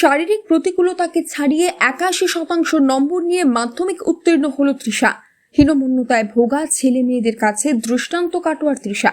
শারীরিক প্রতিকূলতাকে ছাড়িয়ে একাশি শতাংশ নম্বর নিয়ে মাধ্যমিক উত্তীর্ণ হল তৃষা। হীনমন্যতায় ভোগা ছেলে মেয়েদের কাছে দৃষ্টান্ত কাটোয়ার তৃষা।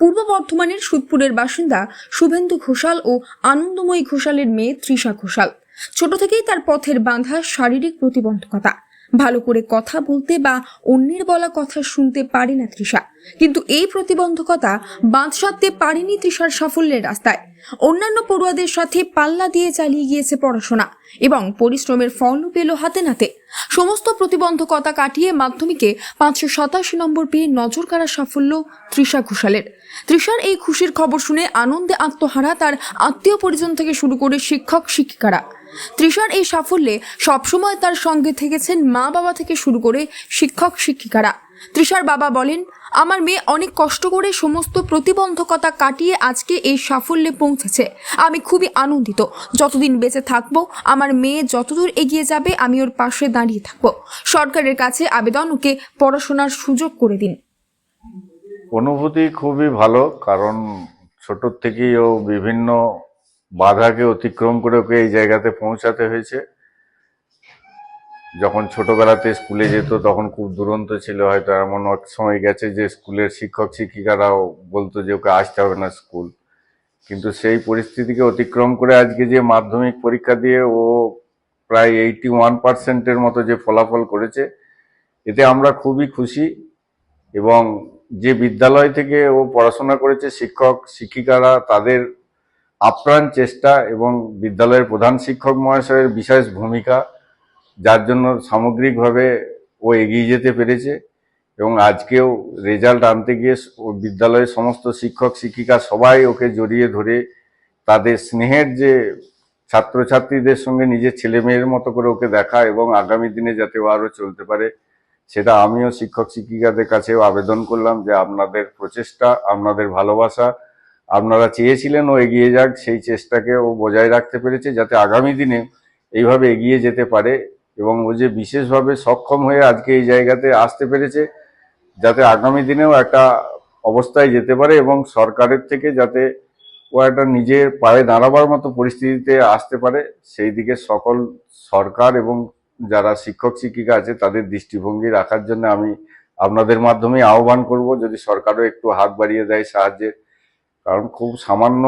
পূর্ব বর্ধমানের সুদপুরের বাসিন্দা শুভেন্দু ঘোষাল ও আনন্দময়ী ঘোষালের মেয়ে তৃষা ঘোষাল। ছোট থেকেই তার পথের বাঁধা শারীরিক প্রতিবন্ধকতা। ভালো করে কথা বলতে বা অন্যের বলা কথা শুনতে পারে না তৃষা। কিন্তু এই প্রতিবন্ধকতা বাঁধ সাধতে পারেনি তৃষার সাফল্যের রাস্তায়। অন্যান্য পড়ুয়াদের সাথে পাল্লা দিয়ে চালিয়ে গিয়েছে পড়াশোনা এবং পরিশ্রমের ফলও পেল হাতে নাতে। সমস্ত প্রতিবন্ধকতা কাটিয়ে মাধ্যমিকে পাঁচশো সাতাশি নম্বর পেয়ে নজর কাড়া সাফল্য তৃষা ঘোষালের। তৃষার এই খুশির খবর শুনে আনন্দে আত্মহারা তার আত্মীয় পরিজন থেকে শুরু করে শিক্ষক, শিক্ষিকারা। তৃষার এই সাফল্যে সবসময় তার সঙ্গে থেকেছেন মা বাবা থেকে শুরু করে শিক্ষক, শিক্ষিকারা। তৃষার বাবা বলেন, আমার মেয়ে অনেক কষ্ট করে সমস্ত প্রতিবন্ধকতা কাটিয়ে আজকে এই সাফল্যে পৌঁছেছে। আমি খুবই আনন্দিত। যতদিন বেঁচে থাকব, আমার মেয়ে যতদূর এগিয়ে যাবে, আমি ওর পাশে দাঁড়িয়ে থাকব। সরকারের কাছে আবেদন, ওকে পড়াশোনার সুযোগ করে দিন। অনুভূতি খুবই ভালো, কারণ ছোট থেকেই ও বিভিন্ন বাধাকে অতিক্রম করে ওকে এই জায়গাতে পৌঁছাতে হয়েছে। যখন ছোটবেলাতে স্কুলে যেত, তখন খুব দুরন্ত ছিল, হয়তো এমন এক সময় গেছে যে স্কুলের শিক্ষক, শিক্ষিকারাও বলতো যে ওকে আসতে হবে না স্কুল। কিন্তু সেই পরিস্থিতিকে অতিক্রম করে আজকে যে মাধ্যমিক পরীক্ষা দিয়ে ও প্রায় এইটি ওয়ান পার্সেন্টের মতো যে ফলাফল করেছে, এতে আমরা খুবই খুশি এবং যে বিদ্যালয় থেকে ও পড়াশোনা করেছে শিক্ষক, শিক্ষিকারা, তাদের আপ্রাণ চেষ্টা এবং বিদ্যালয়ের প্রধান শিক্ষক মহাশয়ের বিশেষ ভূমিকা যার জন্য সামগ্রিকভাবে ও এগিয়ে যেতে পেরেছে এবং আজকেও রেজাল্ট আনতে গিয়ে ও বিদ্যালয়ের সমস্ত শিক্ষক, শিক্ষিকা সবাই ওকে জড়িয়ে ধরে তাদের স্নেহের যে ছাত্রছাত্রীদের সঙ্গে নিজের ছেলে মেয়ের মতো করে ওকে দেখা এবং আগামী দিনে যাতে ও আরও চলতে পারে, সেটা আমিও শিক্ষক, শিক্ষিকাদের কাছেও আবেদন করলাম যে আপনাদের প্রচেষ্টা, আপনাদের ভালোবাসা, আপনারা চেয়েছিলেন ও এগিয়ে যাক, সেই চেষ্টাকে ও বজায় রাখতে পেরেছে যাতে আগামী দিনে এইভাবে এগিয়ে যেতে পারে। এবং ও যে বিশেষভাবে সক্ষম হয়ে আজকে এই জায়গাতে আসতে পেরেছে, যাতে আগামী দিনেও একটা অবস্থায় যেতে পারে এবং সরকারের থেকে যাতে ও একটা নিজের পায়ে দাঁড়াবার মতো পরিস্থিতিতে আসতে পারে, সেই দিকে সকল সরকার এবং যারা শিক্ষক, শিক্ষিকা আছে তাদের দৃষ্টিভঙ্গি রাখার জন্য আমি আপনাদের মাধ্যমে আহ্বান করব, যদি সরকারও একটু হাত বাড়িয়ে দেয় সাহায্যের কারণ খুব সামান্য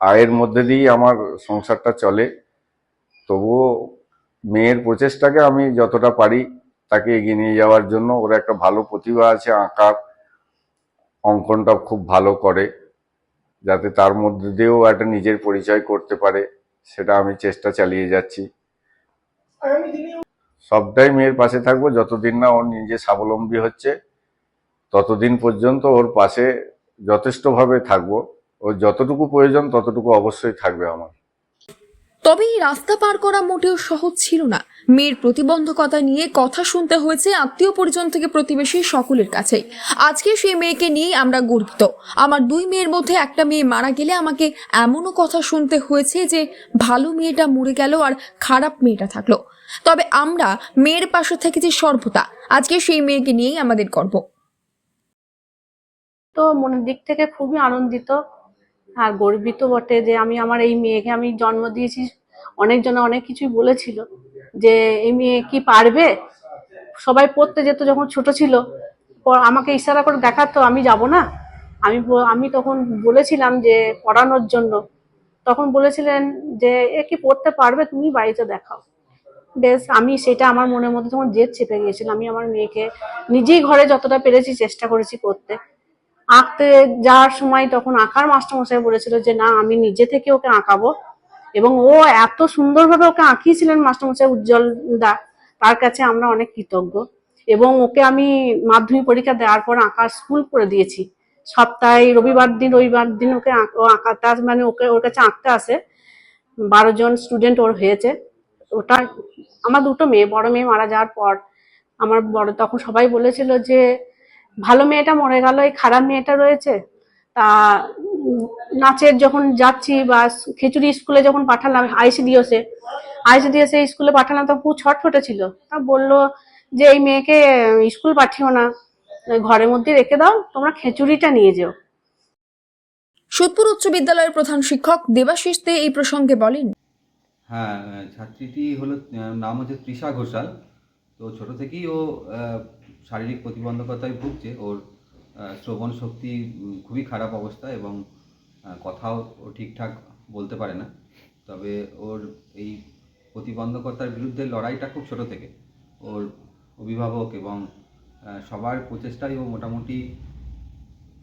আয়ের মধ্যে দিয়েই আমার সংসারটা চলে, তবুও মেয়ের প্রচেষ্টাকে আমি যতটা পারি তাকে এগিয়ে নিয়ে যাওয়ার জন্য। ওর একটা ভালো প্রতিভা আছে, আঁকার। অঙ্কনটা খুব ভালো করে, যাতে তার মধ্যে দিয়েও একটা নিজের পরিচয় করতে পারে, সেটা আমি চেষ্টা চালিয়ে যাচ্ছি। সবটাই মেয়ের পাশে থাকব। যতদিন না ওর নিজে স্বাবলম্বী হচ্ছে, ততদিন পর্যন্ত ওর পাশে যথেষ্টভাবে থাকব। ওর যতটুকু প্রয়োজন, ততটুকু অবশ্যই থাকবে আমার। তবে এই রাস্তা পার করা মোটেও সহজ ছিল না। মেয়ের প্রতিবন্ধকতা নিয়ে কথা শুনতে হয়েছে আত্মীয় পরিজন থেকে প্রতিবেশী সকলের কাছেই। আজকে সেই মেয়েকে নিয়েই আমরা গর্বিত। আমার দুই মেয়ের মধ্যে একটা মেয়ে মারা গেলে আমাকে এমনও কথা শুনতে হয়েছে যে ভালো মেয়েটা মরে গেল আর খারাপ মেয়েটা থাকল। তবে আমরা মেয়ের পাশে থেকে যে সর্বদা, আজকে সেই মেয়েকে নিয়েই আমাদের গর্ব। তো মনের দিক থেকে খুবই আনন্দিত। আর গর্বিত বটে যে আমি আমার এই মেয়েকে আমি জন্ম দিয়েছি। অনেকজন অনেক কিছুই বলেছিল যে এই মেয়ে কি পারবে? সবাই পড়তে যেত যখন ছোট ছিল। আমাকে ইশারা করে দেখাতো, আমি যাব না। আমি আমি তখন বলেছিলাম যে পড়ানোর জন্য। তখন বলেছিলেন যে, এ কি পড়তে পারবে? তুমি বাড়িতে দেখাও। বেশ, আমি সেটা আমার মনের মধ্যে তখন জেদ চেপে গিয়েছিল। আমি আমার মেয়েকে নিজেই ঘরে যতটা পেরেছি চেষ্টা করেছি করতে আঁকতে যাওয়ার সময় তখন আঁকার মাস্টারমশাই বলেছিল যে, না, আমি নিজে থেকে ওকে আঁকাবো। এবং ও এত সুন্দরভাবে ওকে আঁকিয়েছিলেন মাস্টারমশাই উজ্জ্বল দা, তার কাছে আমরা অনেক কৃতজ্ঞ। এবং ওকে আমি মাধ্যমিক পরীক্ষা দেওয়ার পর আঁকার স্কুল করে দিয়েছি। সপ্তাহে রবিবার দিন রবিবার দিন ওকে আঁক- ও আঁকা, তার মানে ওকে, ওর কাছে আঁকতে আসে। বারো জন স্টুডেন্ট ওর হয়েছে। ওটা আমার দুটো মেয়ে, বড় মেয়ে মারা যাওয়ার পর আমার বড়, তখন সবাই বলেছিল যে ভালো মেয়েটা মরে গেল এই খারাপ মেয়েটা রয়েছে তা নাচের যখন যাচ্ছি বা খিচুড়ি স্কুলে যখন পাঠালাম আইসিডিএসে আইসিডিএসে স্কুলে পাঠালাম তখন খুব ছটফটে ছিল। তা বলল যে এই মেয়েকে স্কুল পাঠিও না ঘরের মধ্যে রেখে দাও তোমরা খিচুড়িটা নিয়ে যেও। সোদপুর উচ্চ বিদ্যালয়ের প্রধান শিক্ষক দেবাশিস দে এই প্রসঙ্গে বলেন হ্যাঁ ছাত্রীটি হলো নাম হচ্ছে তৃষা ঘোষাল। তো ছোট থেকেই ও শারীরিক প্রতিবন্ধকতায় ভুগছে, ওর শ্রবণ শক্তি খুবই খারাপ অবস্থা এবং কথাও ও ঠিকঠাক বলতে পারে না। তবে ওর এই প্রতিবন্ধকতার বিরুদ্ধে লড়াইটা খুব ছোট থেকে। ওর অভিভাবক এবং সবার প্রচেষ্টায় ও মোটামুটি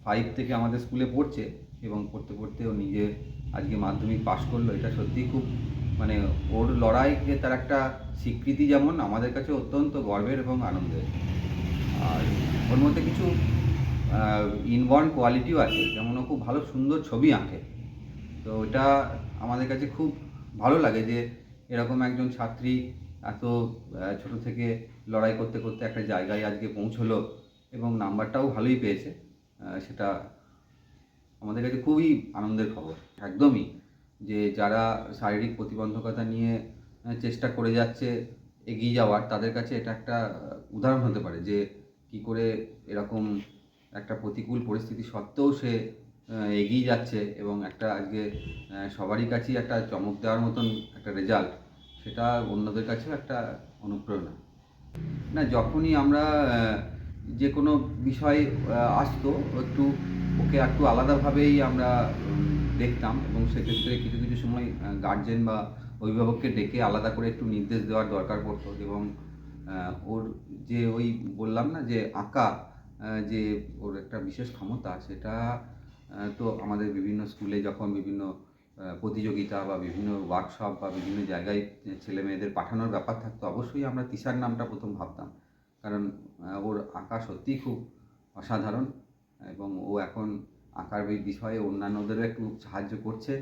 ফাইভ থেকে আমাদের স্কুলে পড়ছে এবং পড়তে পড়তে ও নিজে আজকে মাধ্যমিক পাশ করল। এটা সত্যিই খুব মানে ওর লড়াইকে তার একটা স্বীকৃতি যেমন আমাদের কাছে অত্যন্ত গর্বের এবং আনন্দের। আর ওর মধ্যে কিছু ইনবর্ন কোয়ালিটিও আছে, যেমন ও খুব ভালো সুন্দর ছবি আঁকে। তো এটা আমাদের কাছে খুব ভালো লাগে যে এরকম একজন ছাত্রী এত ছোট থেকে লড়াই করতে করতে একটা জায়গায় আজকে পৌঁছলো এবং নাম্বারটাও ভালোই পেয়েছে সেটা আমাদের কাছে খুবই আনন্দের খবর। একদমই যে যারা শারীরিক প্রতিবন্ধকতা নিয়ে চেষ্টা করে যাচ্ছে এগিয়ে যাওয়ার, তাদের কাছে এটা একটা উদাহরণ হতে পারে যে কি করে এরকম একটা প্রতিকূল পরিস্থিতি সত্ত্বেও সে এগিয়ে যাচ্ছে এবং একটা আজকে সবারই কাছেই একটা চমক দেওয়ার মতন একটা রেজাল্ট সেটা অন্যদের কাছেও একটা অনুপ্রেরণা। না, যখনই আমরা যে কোনো বিষয় আসতো, একটু ওকে একটু আলাদাভাবেই আমরা দেখতাম এবং সেক্ষেত্রে কিছু কিছু সময় গার্জেন বা অভিভাবককে ডেকে আলাদা করে একটু নির্দেশ দেওয়ার দরকার পড়তো এবং ওর যে ওই বললাম না যে আঁকা যে ওর একটা বিশেষ ক্ষমতা সেটা তো আমাদের বিভিন্ন স্কুলে যখন বিভিন্ন প্রতিযোগিতা বা বিভিন্ন ওয়ার্কশপ বা বিভিন্ন জায়গায় ছেলে মেয়েদের পাঠানোর ব্যাপার থাকতো, অবশ্যই আমরা তিশার নামটা প্রথম ভাবতাম। কারণ ওর আঁকা সত্যিই খুব অসাধারণ এবং ও এখন আঁকার বিষয়ে অন্যান্যদেরও একটু সাহায্য করছে।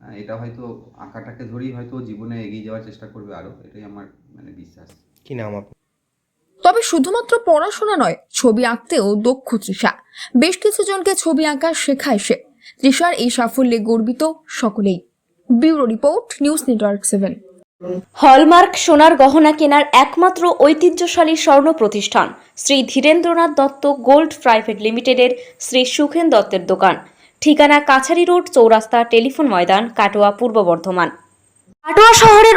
এটা হয়তো আঁকাটাকে ধরেই হয়তো জীবনে এগিয়ে যাওয়ার চেষ্টা করবে আরও, এটাই আমার মানে বিশ্বাস। কি নাম আপনার? তবে শুধুমাত্র পড়াশোনা নয় ছবি আঁকতেও দক্ষ তৃষা। বেশ কিছু জনকে ছবি আঁকা শেখায় সে। তৃষার এই সাফল্যে গর্বিত সকলেই। Bureau report news network seven. Hallmark সোনার গহনা কেনার একমাত্র ঐতিহ্যশালী স্বর্ণ প্রতিষ্ঠান শ্রী ধীরেন্দ্রনাথ দত্ত গোল্ড প্রাইভেট লিমিটেডের শ্রী সুখেন দত্তের দোকান। ঠিকানা কাছারি রোড চৌরাস্তা টেলিফোন ময়দান কাটোয়া পূর্ব বর্ধমান। কাটোয়া শহরের